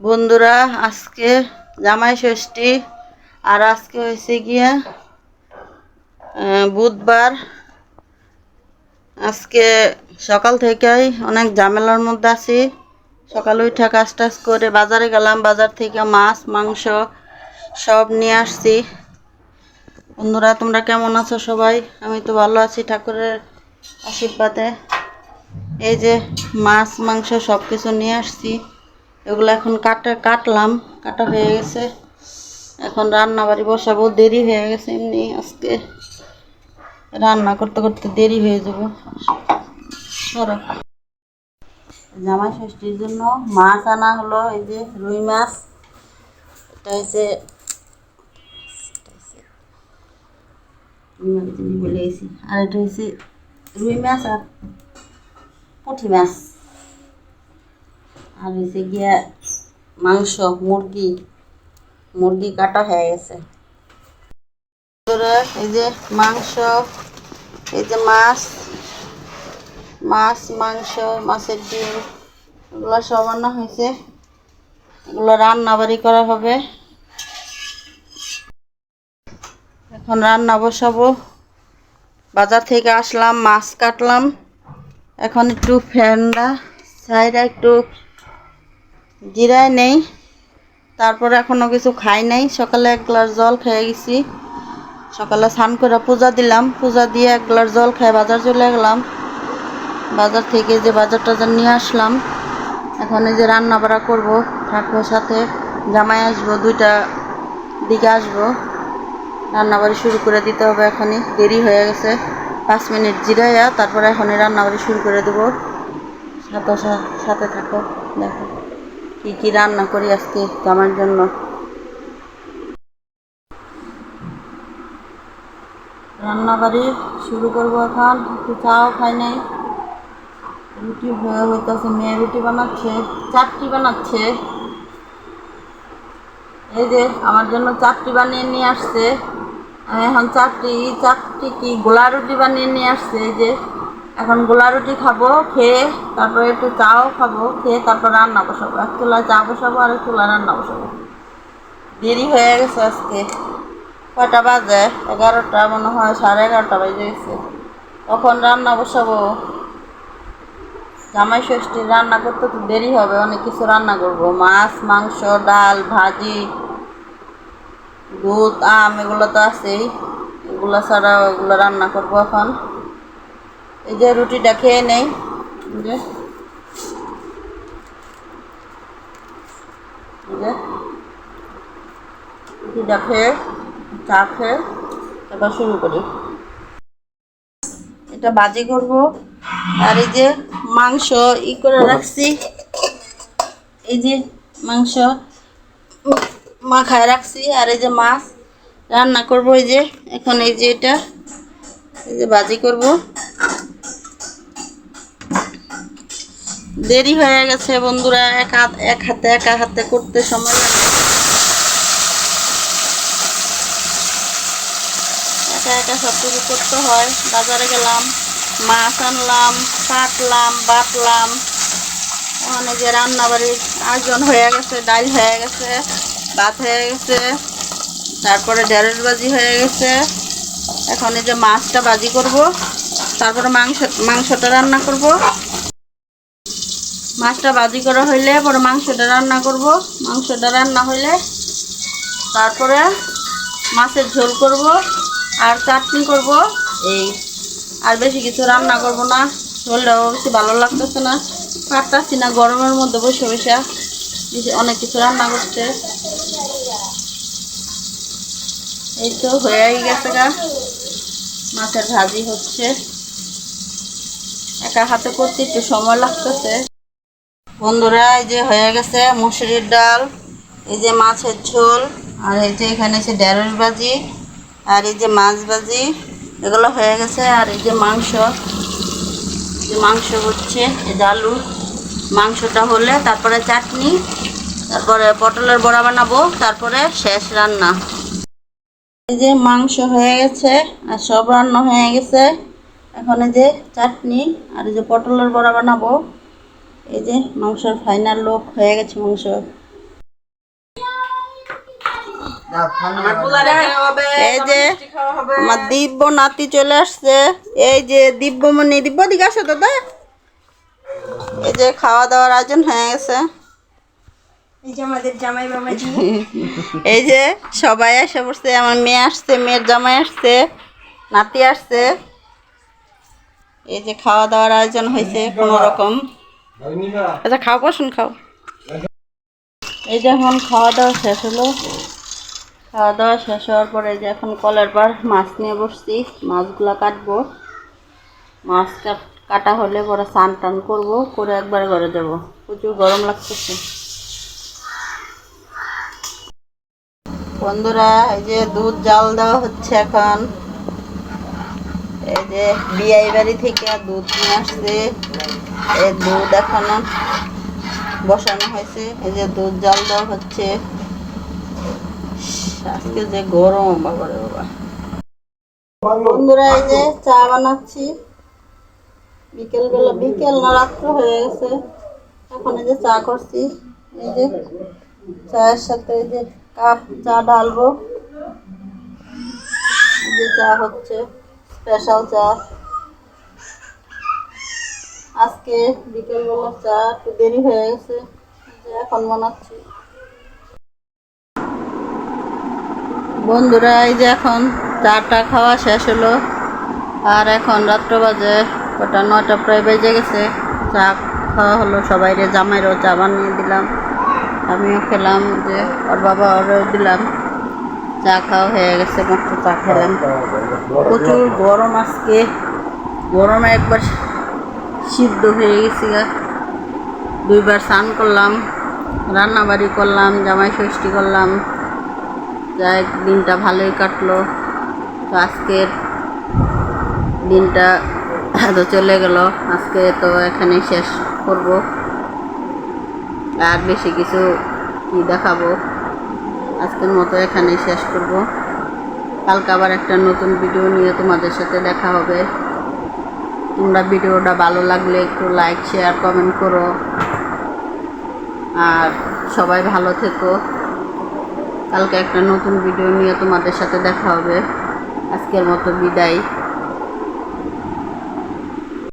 বন্ধুরা, আজকে জামাই ষষ্ঠী, আর আজকে হয়েছে গিয়া বুধবার। আজকে সকাল থেকেই অনেক ঝামেলার মধ্যে আছি। সকালে উঠে কাজ টাজ করে বাজারে গেলাম। বাজার থেকে মাছ, মাংস সব নিয়ে আসছি। বন্ধুরা, তোমরা কেমন আছো সবাই? আমি তো ভালো আছি ঠাকুরের আশীর্বাদে। এই যে মাছ, মাংস সব কিছু নিয়ে আসছি। এগুলো এখন কাটা, কাটলাম, কাটা হয়ে গেছে। এখন রান্না বাড়ি বসাবো, দেরি হয়ে গেছে এমনি আজকে। রান্না করতে করতে দেরি হয়ে যাব। সরো। জামাই ষষ্ঠীর জন্য মাছ আনা হলো, এই যে রুই মাছ। এটা হচ্ছে বলে গেছি আর এটা হচ্ছে রুই মাছ আর পুঁটি মাছ। আর হয়েছে গিয়া মাংস, মুরগি মুরগি কাটা হয়ে গেছে। এই যে মাংস, এই যে মাছ মাছ, মাংস, মাছের ডিম, এগুলো রান্না হয়েছে। এগুলো রান্না বাড়ি করা হবে। এখন রান্না বসাবো। বাজার থেকে আসলাম, মাছ কাটলাম। এখন একটু ফ্যানটা সাইডে একটু জিরায় নেই। তারপরে এখনও কিছু খাই নাই। সকালে এক গ্লাস জল খেয়ে গেছি। সকালে স্নান করে পূজা দিলাম। পূজা দিয়ে এক গ্লাস জল খেয়ে বাজার চলে গেলাম। বাজার থেকে যে বাজার টাজার নিয়ে আসলাম, এখন এই যে রান্না বাড়া করব ঠাকুরের সাথে। জামাই আসব, দুইটা দিকে আসব। রান্নাবাড়ি শুরু করে দিতে হবে এখনই। দেরি হয়ে গেছে। পাঁচ মিনিট জিরাইয়া, তারপরে এখনই রান্নাবাড়ি শুরু করে দেবো। সাথে সাথে থাকো, দেখো। কি কি রান্না করি আজকে আমার জন্য? রান্না বাড়ি শুরু করব এখন। একটু চাও খাই নাই। রুটি হয়ে হইতেছে, মেয়ে রুটি বানাচ্ছে চারটি বানাচ্ছে। এই যে আমার জন্য চারটি বানিয়ে নিয়ে আসছে। এখন চারটি চারটি কি, গোলা রুটি বানিয়ে নিয়ে আসছে, এই যে। এখন গোলা রুটি খাব, খেয়ে তারপরে একটু চাও খাব, খেয়ে তারপর রান্না বসাবো। এক চুলা চা বসাবো আর এক চুলা রান্না বসাবো। দেরি হয়ে গেছে আজকে। কয়টা বাজে? এগারোটা মনে হয়, সাড়ে এগারোটা বাজে গেছে। কখন রান্না বসাবো? জামাই ষষ্ঠী রান্না করতে তো দেরি হবে, অনেক কিছু রান্না করব। মাছ, মাংস, ডাল, ভাজি, দুধ, আম, এগুলো তো আছেই। এগুলো ছাড়া এগুলো রান্না করব এখন। এই যে রুটিটা খেয়ে নেই। যে। রুটিটা খেয়ে, চা খেয়ে তারপর শুরু করি। এটা বাজি করব। আর এই যে মাংস ই করে রাখছি। এই যে মাংস মাখায় রাখছি। আর এই যে মাছ রান্না করব। এই যে, এখন এই যে এটা, এই যে বাজি করব। দেরি হয়ে গেছে বন্ধুরা, এক হাত, এক হাতে, একা হাতে করতে সময় লাগে। একা একা সব কিছু করতে হয়। বাজারে গেলাম, মাছ আনলাম, কাটলাম, বাটলাম। ওখানে যে রান্না বাড়ির আয়োজন হয়ে গেছে, ডাল হয়ে গেছে, ভাত হয়ে গেছে, তারপরে ঢেঁড়স ভাজি হয়ে গেছে। এখন এই যে মাছটা ভাজি করব, তারপরে মাংস, মাংসটা রান্না করব। মাছটা ভাজি করা হইলে পরে মাংসটা রান্না করব। মাংসটা রান্না হইলে তারপরে মাছের ঝোল করব আর চাটনি করব। এই, আর বেশি কিছু রান্না করব না। শরীরটাও বেশি ভালো লাগতেছে না। পারতাছি না গরমের মধ্যে বসে বসে। অনেক কিছু রান্না করতে। এই তো হয়েই গেছে গা। মাছের ভাজি হচ্ছে। একা হাতে করতে একটু সময় লাগতেছে। বন্ধুরা, এই যে হয়ে গেছে মুসুরির ডাল, এই যে মাছের ঝোল, আর এই যে এখানে আছে ঢেঁড়স ভাজি, আর এই যে মাছ ভাজি, এগুলো হয়ে গেছে, আর এই যে মাংস যে মাংস হচ্ছে এই যে আলু, মাংসটা হলে তারপরে চাটনি, তারপরে পটলের বড়া বানাবো, তারপরে শেষ রান্না। এই যে মাংস হয়ে গেছে, আর সব রান্না হয়ে গেছে, এখন এই যে চাটনি, আর এই যে পটলের বড়া বানাবো। এই যে মাংসর ফাইনাল লোক হয়ে গেছে মাংস। এই যে আমার দিব্য নাতি চলে আসছে। এই যে দিব্যমণি দিব্য দিকে আসো দাদা এই যে খাওয়া দাওয়ার আয়োজন হয়ে গেছে। এই যে আমাদের জামাই বাবাজি এই যে সবাই এসে পড়ছে আমার মেয়ে আসছে মেয়ের জামাই আসছে নাতি আসছে। এই যে খাওয়া দাওয়ার আয়োজন হয়েছে কোনো রকম। আচ্ছা খাও, বসুন, খাও। এই যে এখন খাওয়া দাওয়া শেষ হলো। খাওয়া দাওয়া শেষ হওয়ার পরে যে এখন কলের পর মাছ নিয়ে বসছি। মাছগুলা কাটবো। মাছ কাট হলে পরে স্নান টান করব, করে একবার ঘরে যাব। প্রচুর গরম লাগতেছে। বন্ধুরা, এই যে দুধ জাল দেওয়া হচ্ছে এখন। এই যে বিয়াই বাড়ি থেকে দুধ নিয়ে আসছে। দুধ এখন বসানো হয়েছে। এই যে দুধ জাল দেওয়া হচ্ছে। আজকে যে গরম, বাবারে বাবা। বন্ধুরা, এই যে চা বানাচ্ছি। বিকেল বেলা বিকেল না রাত্র হয়ে গেছে। এখন এই যে চা করছি। এই যে চায়ের সাথে এই যে কাপ, চা ঢালবো। এই যে চা হচ্ছে, স্পেশাল চা। আজকে বিকেল বেলা চা একটু দেরি হয়ে গেছে এখন বানাচ্ছি। বন্ধুরা, এই যে এখন চাটা খাওয়া শেষ হলো। আর এখন রাত্র বাজে ওটা নটা প্রায় বেজে গেছে। চা খাওয়া হলো সবাই রে জামাইরও চা বানিয়ে দিলাম। আমিও খেলাম, যে ওর বাবা ওরও দিলাম। চা খাওয়া হয়ে গেছে, মাত্র চা খেলাম। প্রচুর গরম আজকে। গরমে একবার সিদ্ধ হয়ে গেছি দুইবার স্নান করলাম, রান্নাবাড়ি করলাম, জামাই ষষ্ঠী করলাম। যাই দিনটা ভালোই কাটলো। তো আজকের দিনটা তো চলে গেল, আজকে তো এখানে শেষ করব। আর বেশি কিছু কি দেখাবো? আজকের মতো এখানে শেষ করব। কালকে আবার একটা নতুন ভিডিও নিয়ে তোমাদের সাথে দেখা হবে। তোমরা ভিডিওটা ভালো লাগলে একটু লাইক শেয়ার কমেন্ট করো। আর সবাই ভালো থেকো। কালকে একটা নতুন ভিডিও নিয়ে তোমাদের সাথে দেখা হবে। আজকের মতো বিদায়।